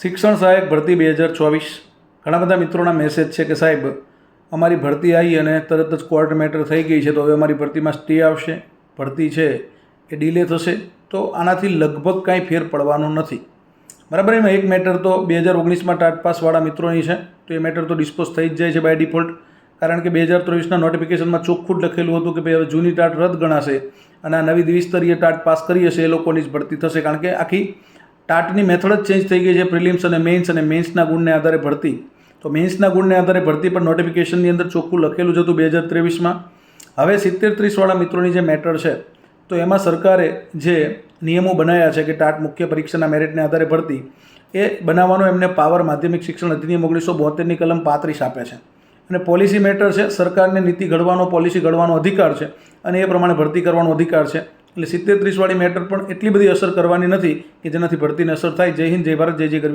શિક્ષણ સહાયક ભરતી બે હજાર ચોવીસ. ઘણા બધા મિત્રોના મેસેજ છે કે સાહેબ, અમારી ભરતી આવી અને તરત જ કોર્ટ મેટર થઈ ગઈ છે, તો હવે અમારી ભરતીમાં સ્ટે આવશે, ભરતી છે, એ ડીલે થશે, તો આનાથી લગભગ કાંઈ ફેર પડવાનો નથી. બરાબર એમાં એક મેટર તો બે હજાર ઓગણીસમાં ટાટ પાસવાળા મિત્રોની છે, તો એ મેટર તો ડિસ્પોઝ થઈ જ જાય છે બાય ડિફોલ્ટ કારણ કે બે હજાર ત્રેવીસના નોટિફિકેશનમાં ચોખ્ખું જ લખેલું હતું કે ભાઈ હવે જૂની ટાટ રદ ગણાશે, અને આ નવી દ્વિસ્તરીય ટાટ પાસ કરી હશે, એ લોકોની જ ભરતી થશે, કારણ કે આખી ટાટની મેથડ જ ચેન્જ થઈ ગઈ છે પ્રિલિમ્સ અને મેઇન્સ અને મેન્સના ગુણને આધારે ભરતી. તો મેન્સના ગુણને આધારે ભરતી પણ નોટિફિકેશનની અંદર ચોખ્ખું લખેલું જ હતું બે હજાર ત્રેવીસમાં. હવે સિત્તેર ત્રીસવાળા મિત્રોની જે મેટર છે, તો એમાં સરકારે જે નિયમો બનાવ્યા છે કે ટાટ મુખ્ય પરીક્ષાના મેરિટને આધારે ભરતી, એ બનાવવાનો એમને પાવર માધ્યમિક શિક્ષણ અધિનિયમ ઓગણીસો બોતેરની કલમ પાંત્રીસ આપે છે. અને પોલિસી મેટર છે, સરકારને નીતિ ઘડવાનો પોલિસી ઘડવાનો અધિકાર છે અને એ પ્રમાણે ભરતી કરવાનો અધિકાર છે. એટલે સિત્તેર ત્રીસવાળી મેટર પણ એટલી બધી અસર કરવાની નથી કે જેનાથી ભરતીને અસર થાય. જય હિન્દ, જય ભારત, જય જય ગરવી